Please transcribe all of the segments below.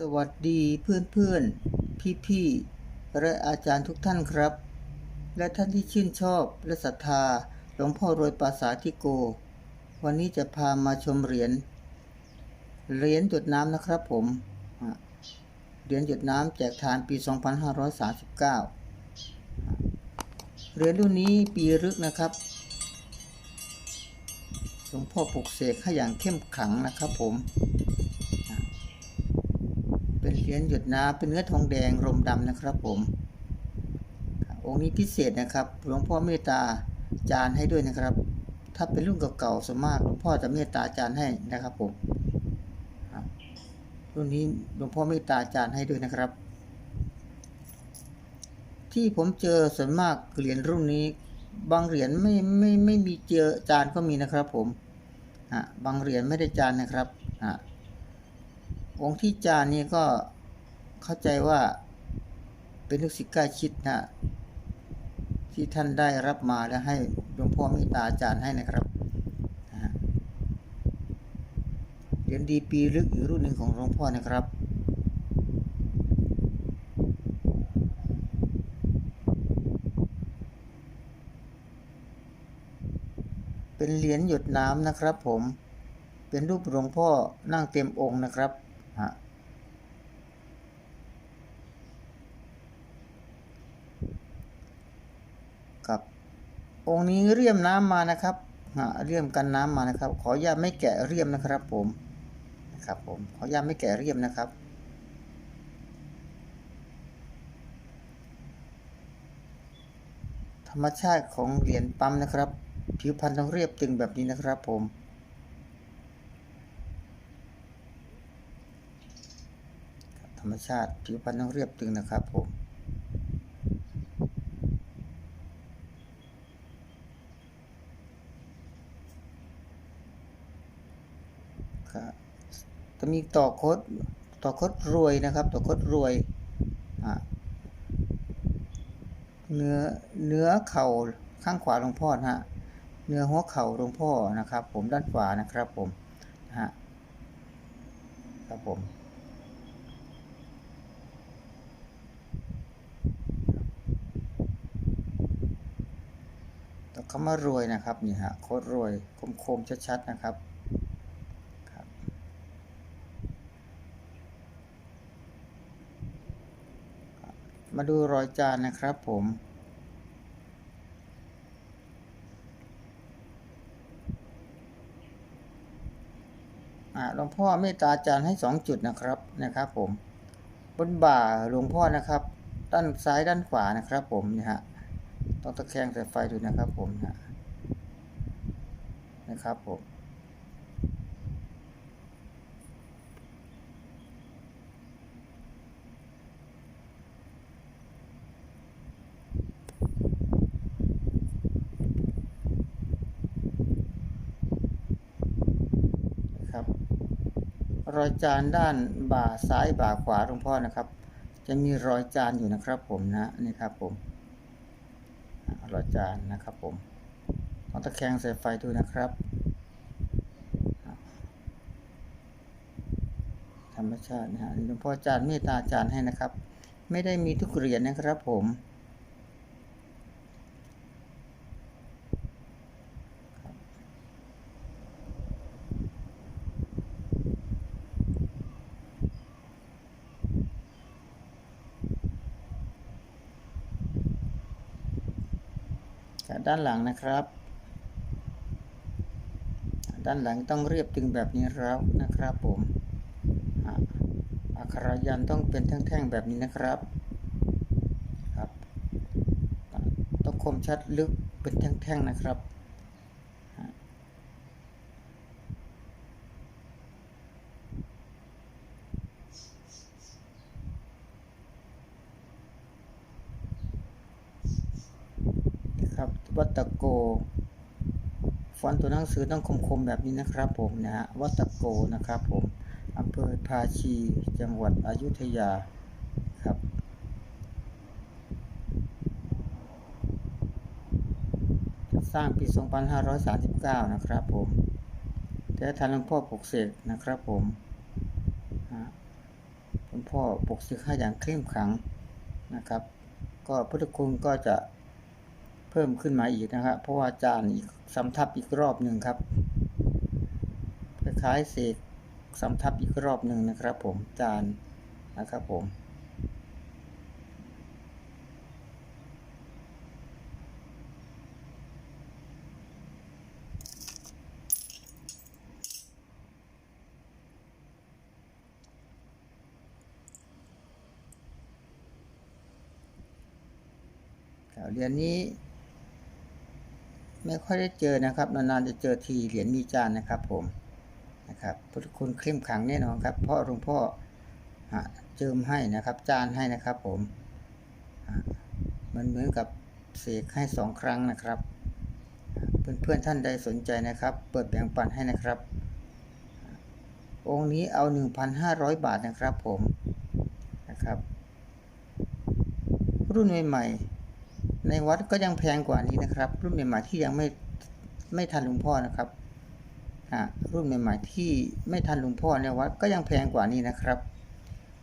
สวัสดีเพื่อนเพื่อนพี่พี่ๆและอาจารย์ทุกท่านครับ และท่านที่ชื่นชอบและศรัทธาหลวงพ่อรวยปราสาทิโก วันนี้จะพามาชมเหรียญเหรียญหยดน้ำนะครับผมเหรียญหยดน้ำแจกทานปี 2539เหรียญรุ่นนี้ปีรึกนะครับหลวงพ่อปลุกเสกให้อย่างเข้มขังนะครับผม ยญหยดน้ำเป็นเนื้อทองแดงรมดำนะครับผม องค์นี้พิเศษนะครับหลวงพ่อเมตตาจานให้ด้วยนะครับ ถ้าเป็นรุ่นเก่าๆส่วนมากหลวงพ่อจะเมตตาจานให้นะครับผมรุ่นนี้หลวงพ่อเมตตาจานให้ด้วยนะครับ ที่ผมเจอส่วนมากเหรียญรุ่นนี้ บางเหรียญไม่ไม่ไม่มีเจอจานก็มีนะครับผมบางเหรียญไม่ได้จานนะครับอองค์ที่จานนี่ก็ เข้าใจว่าเป็นลูกศิษย์ใกล้ชิดนะที่ท่านได้รับมาแล้วให้หลวงพ่อเมตตาอาจารย์ให้นะครับเหรียญดีปีลึกอีกรุ่นหนึ่งของหลวงพ่อนะครับเป็นเหรียญหยดน้ำนะครับผม เป็นรูปหลวงพ่อนั่งเต็มองค์นะครับฮะ กับ องค์นี้เรียมน้ำมานะครับฮะเรียมกันน้ำมานะครับ ขออนุญาตไม่แกะเรียมนะครับ ผมนะครับผมขออนุญาตไม่แกะเรียมนะครับธรรมชาติของเหรียญปั๊มนะครับ ผิวพรรณต้องเรียบตึงแบบนี้นะครับ ผมธรรมชาติผิวพรรณต้องเรียบตึงนะครับผม ครับจะมีต่อคดต่อคดรวยนะครับ ต่อคดรวยเนื้อเนื้อเข่าข้างขวาหลวงพ่อนะฮะเนื้อหัวเข่าหลวงพ่อนะครับ ผมด้านขวานะครับผมนะฮะครับผมต้อคำว่ารวยนะครับนี่ฮะโคตรรวยคมๆชัดๆนะครับครับ มาดูรอยจานนะครับผมหลวงพ่อเมตตาจารย์ให้สองจุดนะครับนะครับ ผมบนบ่าหลวงพ่อนะครับ ด้านซ้ายด้านขวานะครับ ผมนี่ฮะต้องตะแคงใส่ไฟดูนะครับ ผมนะนะครับผม รอยจานด้านบ่าซ้ายบ่าขวาหลวงพ่อนะครับ จะมีรอยจานอยู่นะครับผมนะนี่ครับผมรอยจานนะครับผมต้องตะแคงใส่ไฟดูนะครับธรรมชาตินะฮะหลวงพ่อจานเมตตาจานให้นะครับ ไม่ได้มีทุกเหรียญนะครับผม ด้านหลังนะครับ ด้านหลังต้องเรียบตึงแบบนี้แล้วนะครับผมอักขระยันต้องเป็นแท่งๆแบบนี้นะครับครับต้องคมชัดลึกเป็นแท่งๆนะครับอะครับวั ตตะโก ฟอนต์ตัวหนังสือต้องคมๆแบบนี้นะครับผมนะฮะวัตะโกนะครับผมอำเภอภาชี จังหวัดอยุธยาครับสร้างปี 2539 นะครับผมแต่ทันหลวงพ่อปกเสกนะครับผมฮะผพ่อปกศึกให้อย่างเข้มขลังนะครับ ก็พุทธคุณก็จะ เพิ่มขึ้นมาอีกนะครับเพราะว่าจานอีกสำทับอีกรอบหนึ่งครับคล้ายๆเสกสำทับอีกรอบหนึ่งนะครับ ผมจานนะครับผมเหรียญนี้ ไม่ค่อยได้เจอนะครับ นานๆจะเจอทีเหรียญมีจานนะครับผมนะครับพุทธคุณเข้มขังแน่นอนครับ เพราะหลวงพ่อเจิมให้นะครับจานให้นะครับผมมันเหมือนกับเสกให้สองครั้งนะครับ เพื่อนๆท่านใดสนใจนะครับ เปิดแบ่งปันให้นะครับ องค์นี้เอา 1,500 บาทนะครับผมนะครับ รุ่นใหม่ๆ ในวัดก็ยังแพงกว่านี้นะครับ รุ่นใหม่ๆที่ยังไม่ไม่ทันหลวงพ่อนะครับอ่ารุ่นใหม่ๆที่ไม่ทันหลวงพ่อในวัดก็ยังแพงกว่านี้นะครับ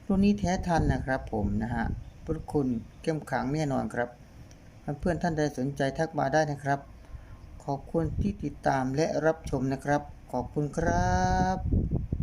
รุ่นนี้แท้ทันนะครับผมนะฮะพุทธคุณเข้มขังแน่นอนครับ เพื่อนท่านใดสนใจทักมาได้นะครับ ขอบคุณที่ติดตามและรับชมนะครับ ขอบคุณครับ